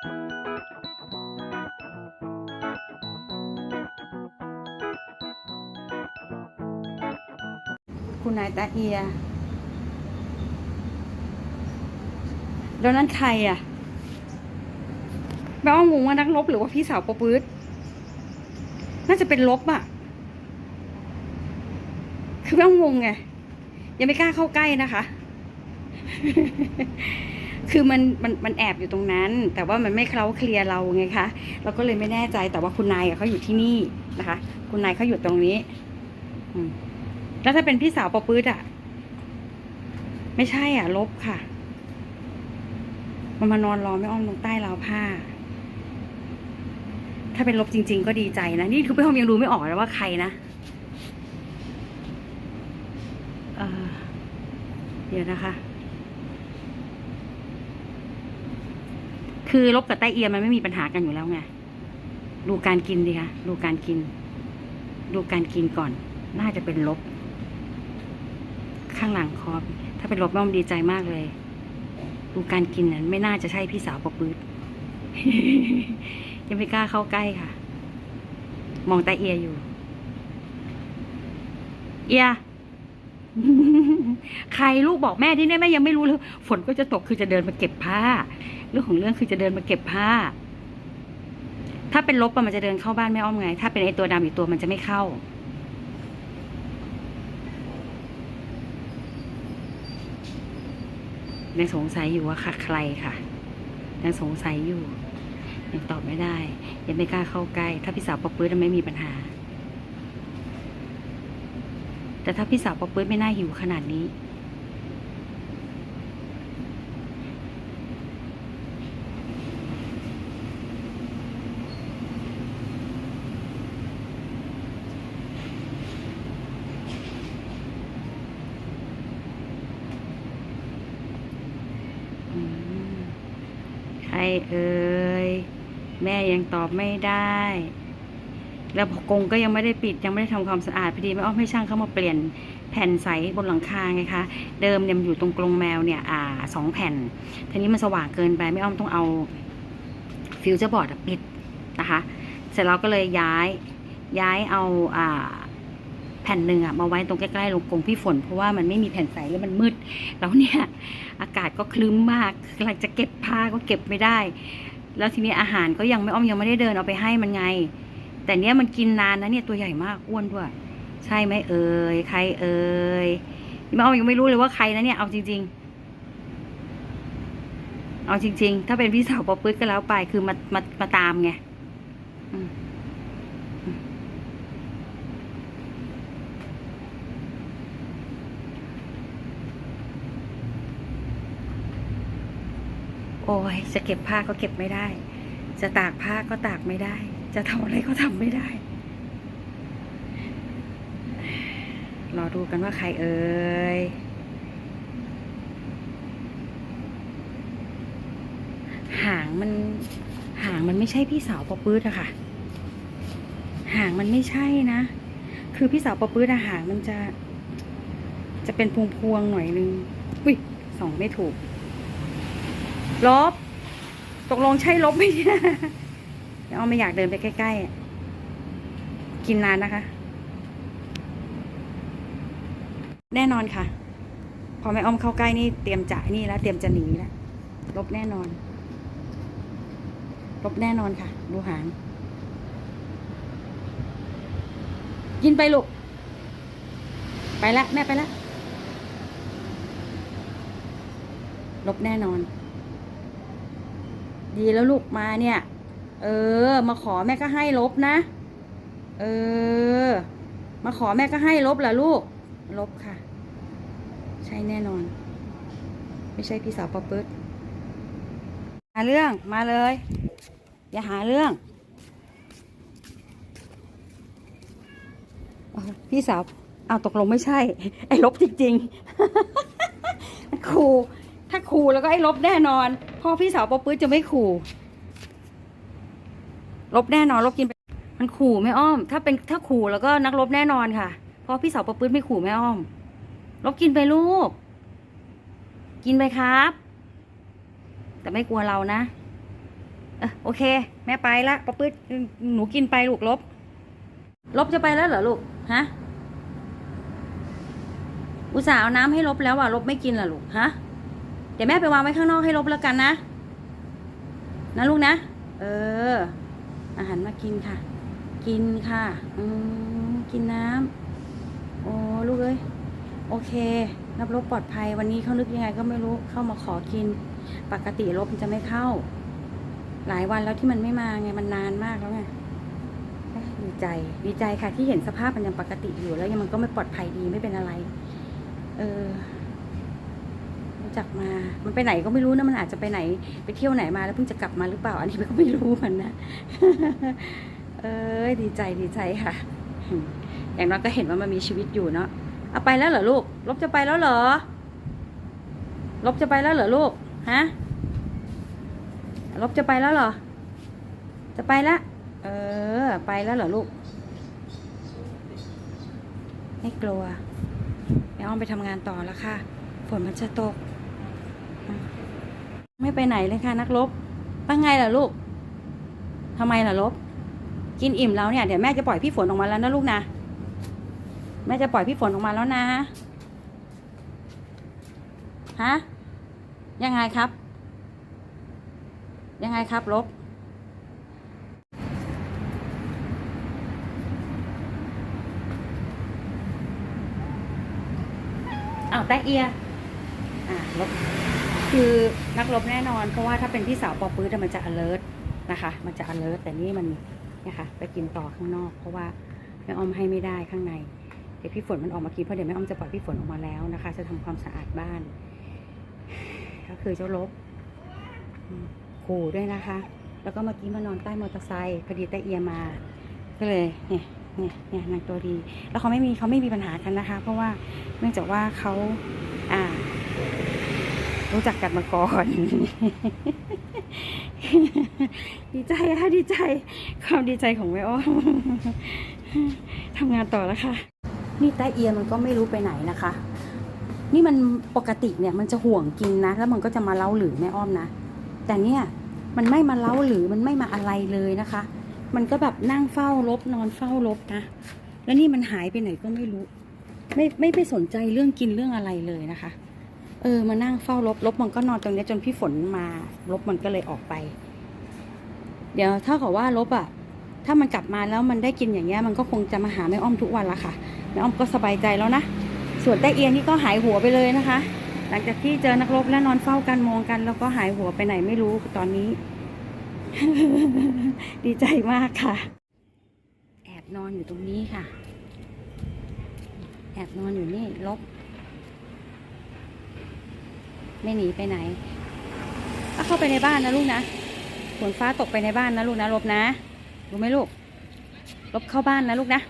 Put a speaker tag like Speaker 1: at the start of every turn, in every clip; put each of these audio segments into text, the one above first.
Speaker 1: คุณนายตาเอียแล้วนั่นใครอะแม่อ้อมงงว่านักลบหรือว่าพี่สาวปอปื๊ดน่าจะเป็นลบอะ คือแม่อ้อมงงไง ยังไม่กล้าเข้าใกล้นะคะ คือมันมันมันแอบอยู่ตรงนั้น แต่ว่ามันไม่เคล้าเคลียร์เราไงคะเราก็เลยไม่แน่ใจแต่ว่าคุณนายเขาอยู่ที่นี่นะคะ คุณนายเขาอยู่ตรงนี้อแล้วถ้าเป็นพี่สาวปอปื๊ดอะไม่ใช่อะ ลบค่ะ มันมานอนรอไม่อ้อมตรงใต้ราวผ้า ถ้าเป็นลบจริง ๆ ก็ดีใจนะนี่คือพี่อมยังดูไม่ออกเลยว่าใครนะเเดี๋ยวนะคะ คือลบกับใต้เอียมันไม่มีปัญหากันอยู่แล้วไงดูการกินดิคะดูการกิน ดูการกินก่อน น่าจะเป็นลบ ข้างหลังคอถ้าเป็นลบน้อมดีใจมากเลย ดูการกินนั้นไม่น่าจะใช่พี่สาวปอปื๊ดยังไม่กล้าเข้าใกล้ค่ะ มองตาเอียอยู่ เอีย ใครลูกบอกแม่ที่นี่แม่ยังไม่รู้เลยฝนก็จะตกคือจะเดินมาเก็บผ้า เรื่องของเรื่องคือจะเดินมาเก็บผ้า ถ้าเป็นลบมันจะเดินเข้าบ้านแม่อ้อมไง ถ้าเป็นไอตัวดำอีกตัวมันจะไม่เข้า ยังสงสัยอยู่ว่าค่ะใครค่ะยังสงสัยอยู่ยังตอบไม่ได้ ยังไม่กล้าเข้าใกล้ ถ้าพี่สาวปอปื้ดไม่มีปัญหา แต่ถ้าพี่สาวปอปื้ดไม่น่าหิวขนาดนี้ ใครเอ่ย แม่ยังตอบไม่ได้ แล้วกรงก็ยังไม่ได้ปิดยังไม่ได้ทำความสะอาดพอดีแม่อ้อมให้ช่างเข้ามาเปลี่ยนแผ่นใสบนหลังคาไงคะ เดิมเนี่ยอยู่ตรงกรงแมวเนี่ย อ่าสองแผ่น ทีนี้มันสว่างเกินไปแม่อ้อมต้องเอาฟิวเจอร์บอร์ดปิดนะคะ เสร็จแล้วก็เลยย้ายย้ายเอาอ่า ผ่นหนึ่งอะมาไว้ตรงใกล้ๆลงกรงพี่ฝน เพราะว่ามันไม่มีแผ่นใสแล้วมันมืด แล้วเนี่ยอากาศก็คลึ้มมากกำลังจะเก็บผ้าก็เก็บไม่ได้ แล้วทีนี้อาหารก็ยังไม่อ้อมยังไม่ได้เดินเอาไปให้มันไง แต่เนี้ยมันกินนานนะเนี่ยตัวใหญ่มากอ้วนด้วย ใช่ไหมเอ่ยใครเอ่ยนี่แม่อ้อมยังไม่รู้เลยว่าใครนะเนี่ยเอาจริง ๆเอาจริง ๆ ถ้าเป็นพี่สาวปอปื๊ดก็แล้วไป คือมา มา มาตามไงอืมอืม โอ้ยจะเก็บผ้าก็เก็บไม่ได้ จะตากผ้าก็ตากไม่ได้ จะทำอะไรก็ทำไม่ได้ รอดูกันว่าใครเอ่ยหางมันหางมันไม่ใช่พี่สาวปอปื๊ดอะค่ะ หางมันไม่ใช่นะ คือพี่สาวปอปื๊ดอะหางมันจะ จะเป็นพวงพวงๆหน่อยนึง อุ้ยสองไม่ถูก ลบ ตกลงใช่ลบไหมเนี่ยเอ้อมไม่อยากเดินไปใกล้ๆ กินนานนะคะ แน่นอนค่ะ พอแม่อ้อมเข้าใกล้นี่เตรียมจะนี่แล้ว เตรียมจะหนีแล้วลบแน่นอน ลบแน่นอนค่ะ ดูหาง กินไปลูก ไปละแม่ไปละลบแน่นอน ดีแล้วลูกมาเนี่ย เออ มาขอแม่ก็ให้ลบนะ เออ มาขอแม่ก็ให้ลบเหรอลูก ลบค่ะ ใช่แน่นอน ไม่ใช่พี่สาวปอปึ๊ดหาเรื่องมาเลย อย่าหาเรื่องพี่สาวเอาตกลงไม่ใช่ ไอ้ลบจริงๆขู่ ถ้าขู่แล้วก็ไอ้ลบแน่นอน พ่อพี่สาวปอปื๊ดจะไม่ขู่ ลบแน่นอน ลบกินไปมันขู่ไม่อ้อม ถ้าเป็นถ้าขู่แล้วก็นักลบแน่นอนค่ะ เพราะพี่สาวปอปื๊ดไม่ขู่ไม่อ้อม ลบกินไปลูก กินไปครับ แต่ไม่กลัวเรานะเออโอเค แม่ไปละปะปื๊ดหนูกินไปลูกลบ ลบจะไปแล้วเหรอลูกฮะอุตส่าห์เอาน้ำให้ลบแล้วอะลบไม่กินเหรอลูกฮะ เดี๋ยวแม่ไปวางไว้ข้างนอกให้ลบแล้วกันนะ นะลูกนะ เออ อาหารมากินค่ะ กินค่ะ อืมกินน้ำโอ้ลูกเอ้ย โอเครับลบปลอดภัยวันนี้เขานึกยังไงก็ไม่รู้เข้ามาขอกิน ปกติลบมันจะไม่เข้า หลายวันแล้วที่มันไม่มาไงมันนานมากแล้วไงดีใจดีใจค่ะที่เห็นสภาพมันยังปกติอยู่แล้วยังมันก็ไม่ปลอดภัยดีไม่เป็นอะไร เออ จักมา มันไปไหนก็ไม่รู้นะ มันอาจจะไปไหน ไปเที่ยวไหนมาแล้วเพิ่งจะกลับมาหรือเปล่า อันนี้ก็ไม่รู้มันนะ เอ้ยดีใจดีใจค่ะ อย่างน้อยก็เห็นว่ามันมีชีวิตอยู่เนาะ เอาไปแล้วเหรอลูก ลบจะไปแล้วเหรอ ลบจะไปแล้วเหรอลูก ฮะ ลบจะไปแล้วเหรอ จะไปแล้วเออ ไปแล้วเหรอลูก ไม่กลัวแม่อ้อมไปทำงานต่อแล้วค่ะ ฝนมันจะตก ไม่ไปไหนเลยค่ะนักลบว่าไงล่ะลูกทำไมล่ะลบ กินอิ่มแล้วเนี่ยเดี๋ยวแม่จะปล่อยพี่ฝนออกมาแล้วนะลูกนะ แม่จะปล่อยพี่ฝนออกมาแล้วนะ ฮะ ยังไงครับ ยังไงครับลบอ้าวแตะเอีย อ่าลบ คือนักลบแน่นอน เพราะว่าถ้าเป็นพี่สาวปอปื้ดมันจะ alert นะคะ มันจะ alert แต่นี่มันเนี่ยค่ะไปกินต่อข้างนอก เพราะว่าแม่อ้อมให้ไม่ได้ข้างใน เดี๋ยวพี่ฝนมันออกมากินเพราะเดี๋ยวแม่อ้อมจะปล่อยพี่ฝนออกมาแล้วนะคะ จะทำความสะอาดบ้าน ก็คือเจ้าลบขู่ด้วยนะคะ แล้วก็เมื่อกี้มานอนใต้มอเตอร์ไซค์พอดีแต่เอียมา ก็เลยเนี่ยเนี่ยเนี่ยนางตัวดี แล้วเขาไม่มีเขาไม่มีปัญหากันนะคะ เพราะว่าเนื่องจากว่าเขาอ่า รู้จักกันมาก่อน ดีใจค่ะดีใจ ความดีใจของแม่อ้อมทำงานต่อแล้วค่ะ นี่แต่เอียมันก็ไม่รู้ไปไหนนะคะ นี่มันปกติเนี่ยมันจะห่วงกินนะ แล้วมันก็จะมาเล้าหรือแม่อ้อมนะ แต่เนี่ยมันไม่มาเล้าหรือมันไม่มาอะไรเลยนะคะ มันก็แบบนั่งเฝ้ารบนอนเฝ้ารบนะ แล้วนี่มันหายไปไหนก็ไม่รู้ ไม่ไม่ไปสนใจเรื่องกินเรื่องอะไรเลยนะคะ เออมานั่งเฝ้ารบรบมันก็นอนตรงนี้จนพี่ฝนมารบมันก็เลยออกไป เดี๋ยวถ้าเขาว่ารบอะ ถ้ามันกลับมาแล้วมันได้กินอย่างเงี้ยมันก็คงจะมาหาแม่อ้อมทุกวันละค่ะแม่อ้อมก็สบายใจแล้วนะส่วนแต้เอียนี่ก็หายหัวไปเลยนะคะ หลังจากที่เจอนักรบและนอนเฝ้ากันมองกัน แล้วก็หายหัวไปไหนไม่รู้ตอนนี้ ดีใจมากค่ะ แอบนอนอยู่ตรงนี้ค่ะ แอบนอนอยู่นี่ลบ ไม่หนีไปไหนเอาเข้าไปในบ้านนะลูกนะฝนฟ้าตกไปในบ้านนะลูกนะลบนะรู้ไหมลูกลบเข้าบ้านนะลูกนะ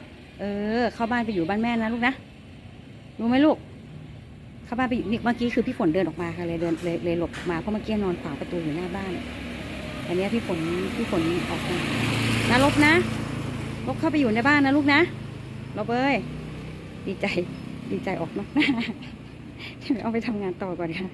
Speaker 1: เออ เข้าบ้านไปอยู่บ้านแม่นะลูกนะรู้ไหมลูก เข้าบ้านไปอยู่นี่เมื่อกี้คือพี่ฝนเดินออกมาค่ะเลยเดินเลยเลยหลบมาเพราะเมื่อกี้นอนขวางประตูอยู่หน้าบ้านอันนี้พี่ฝนพี่ฝนออกมานะลบนะลบเข้าไปอยู่ในบ้านนะลูกนะลบเอ้ยดีใจดีใจออกมากหน้าเอาไปทำงานต่อก่อนค่ะ